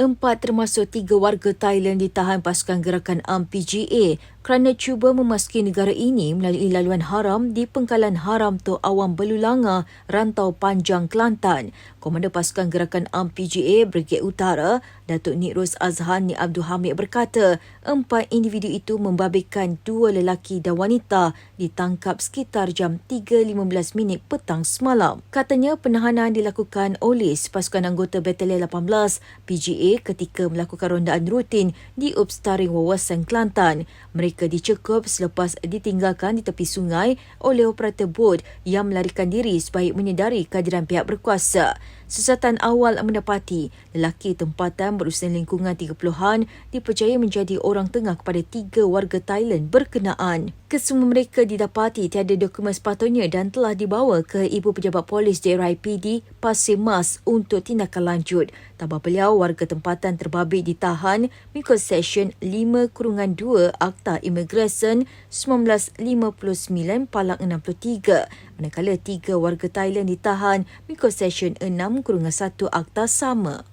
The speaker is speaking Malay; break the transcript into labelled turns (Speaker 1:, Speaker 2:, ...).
Speaker 1: Empat termasuk tiga warga Thailand ditahan pasukan gerakan UM PGA kerana cuba memasuki negara ini melalui laluan haram di pengkalan haram Tok Awam Belulanga, Rantau Panjang, Kelantan. Komander pasukan gerakan UM PGA Brigade Utara, Datuk Nirus Azhan Ni Abdul Hamid berkata, empat individu itu membabitkan dua lelaki dan wanita ditangkap sekitar jam 3.15 minit petang semalam. Katanya penahanan dilakukan oleh pasukan anggota Batalion 18 PGA ketika melakukan rondaan rutin di Upstaring Wawasan Kelantan. Mereka dicekup selepas ditinggalkan di tepi sungai oleh operator bot yang melarikan diri sebaik menyedari kehadiran pihak berkuasa. Siasatan awal mendapati lelaki tempatan berusia lingkungan 30-an dipercaya menjadi orang tengah kepada tiga warga Thailand berkenaan. Kesemua mereka didapati tiada dokumen sepatutnya dan telah dibawa ke Ibu Pejabat Polis daerah IPD Pasir Mas untuk tindakan lanjut. Tambah beliau, warga tempatan terbabit ditahan mengikut Seksyen 5 Kurungan 2 Akta Imigresen 1959 Palang 63 manakala tiga warga Thailand ditahan mengikut Seksyen 6 kurungan 1 Akta sama.